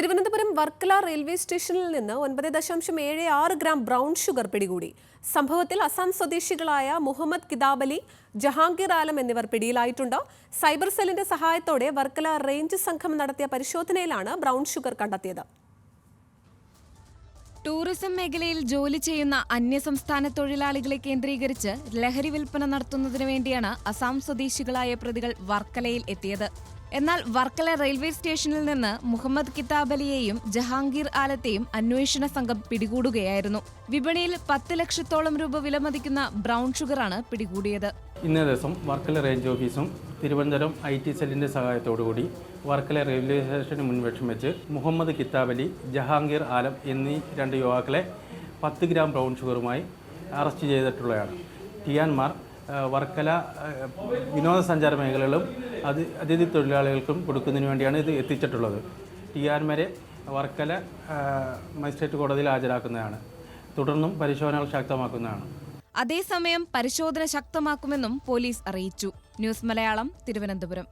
Thiruvananthapuram Varkala railway സ്റ്റേഷനിൽ നിന്ന് ഒൻപത് ദശാംശം ഏഴ് ആറ് ഗ്രാം ബ്രൗൺ ഷുഗർ പിടികൂടി. സംഭവത്തിൽ അസം സ്വദേശികളായ മുഹമ്മദ് കിതാബലി ജഹാംഗീർ ആലം എന്നിവർ പിടിയിലായിട്ടുണ്ട്. സൈബർ സെല്ലിന്റെ സഹായത്തോടെ വർക്കല റേഞ്ച് സംഘം നടത്തിയ പരിശോധനയിലാണ് ബ്രൗൺ ഷുഗർ കണ്ടെത്തിയത്. ടൂറിസം മേഖലയിൽ ജോലി ചെയ്യുന്ന അന്യസംസ്ഥാന തൊഴിലാളികളെ കേന്ദ്രീകരിച്ച് ലഹരി വിൽപ്പന നടത്തുന്നതിനു വേണ്ടിയാണ് അസാം സ്വദേശികളായ പ്രതികൾ വർക്കലയിൽ എത്തിയത്. എന്നാൽ വർക്കല റെയിൽവേ സ്റ്റേഷനിൽ നിന്ന് മുഹമ്മദ് കിതാബ് അലിയെയും ജഹാംഗീർ ആലത്തെയും അന്വേഷണ സംഘം പിടികൂടുകയായിരുന്നു. വിപണിയിൽ പത്ത് ലക്ഷത്തോളം രൂപ വിലമതിക്കുന്ന ബ്രൗൺ ഷുഗറാണ് പിടികൂടിയത്. ഇന്നേ ദിവസം വർക്കല റേഞ്ച് ഓഫീസും തിരുവനന്തപുരം ഐ ടി സെല്ലിന്റെ സഹായത്തോടുകൂടി വർക്കല റെയിൽവേ സ്റ്റേഷന് മുൻവശം വെച്ച് മുഹമ്മദ് കിതാബ് അലി ജഹാംഗീർ ആലം എന്നീ രണ്ട് യുവാക്കളെ പത്ത് ഗ്രാം ബ്രൗൺ ഷുഗറുമായി അറസ്റ്റ് ചെയ്തിട്ടുള്ളതാണ് ടിയാൻമാർ വർക്കല വിനോദസഞ്ചാര മേഖലകളും അത് അതിഥി തൊഴിലാളികൾക്കും കൊടുക്കുന്നതിന് വേണ്ടിയാണ് ഇത് എത്തിച്ചിട്ടുള്ളത്. ടി ആർമാരെ വർക്കല മജിസ്ട്രേറ്റ് കോടതിയിൽ ഹാജരാക്കുന്നതാണ്. തുടർന്നും പരിശോധനകൾ ശക്തമാക്കുന്നതാണ്. അതേസമയം പരിശോധന ശക്തമാക്കുമെന്നും പോലീസ് അറിയിച്ചു. ന്യൂസ് മലയാളം തിരുവനന്തപുരം.